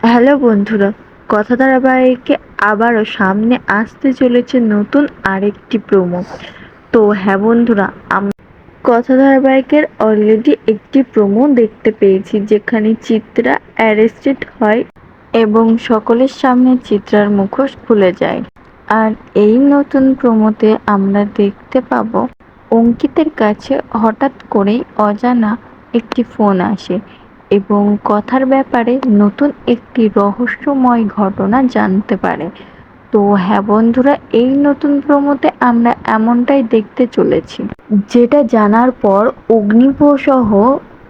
Hello বন্ধুরা, কথা ধারাবাহিকে আবারও সামনে আসতে চলেছে নতুন আরেকটি প্রোমো তো হ্যাঁ বন্ধুরা, আম- কথা ধারাবাহিকের অলরেডি একটি প্রোমো দেখতে পেয়েছি, যেখানে চিত্রা অ্যারেস্টেড হয় এবং সকলের সামনে চিত্রার মুখোশ খুলে যায়। আর এই নতুন প্রোমোতে আমরা দেখতে পাবো অঙ্কিতের কাছে হঠাৎ করেই অজানা একটি ফোন আসে। এবং কথার ব্যাপারে নতুন একটি রহস্যময় ঘটনা জানতে পারে। তো হ্যাঁ বন্ধুরা, এই নতুন প্রোমোতে আমরা এমনটাই দেখতে চলেছি, যেটা জানার পর অগ্নিপো সহ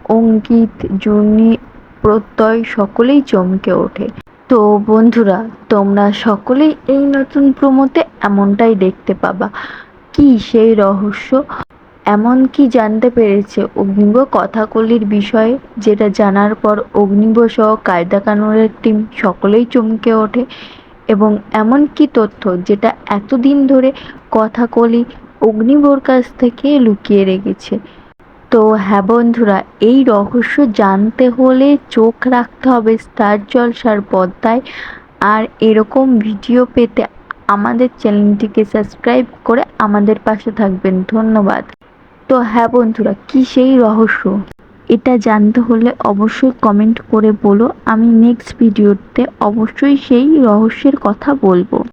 অঙ্কিত, জুনি, প্রত্যয় সকলেই চমকে ওঠে। তো বন্ধুরা, তোমরা সকলেই এই নতুন প্রমোতে এমনটাই দেখতে পাবা। কি সেই রহস্য? এমন কি জানতে পেরেছে অগ্নিব কথাকলির বিষয়ে, যেটা জানার পর অগ্নিব সহ কায়দা কানুনের টিম সকলেই চমকে ওঠে এবং এমন কি তথ্য যেটা এতদিন ধরে কথাকলি অগ্নিবর কাছ থেকে লুকিয়ে রেখেছে। তো হ্যাঁ বন্ধুরা, এই রহস্য জানতে হলে চোখ রাখতে হবে স্টার জলসার পর্দায়। আর এরকম ভিডিও পেতে আমাদের চ্যানেলটিকে সাবস্ক্রাইব করে আমাদের পাশে থাকবেন। ধন্যবাদ। তো হ্যাঁ বন্ধুরা, কি সেই রহস্য? এটা জানতে হলে অবশ্যই কমেন্ট করে বলো। আমি নেক্সট ভিডিওতে অবশ্যই সেই রহস্যের কথা বলব।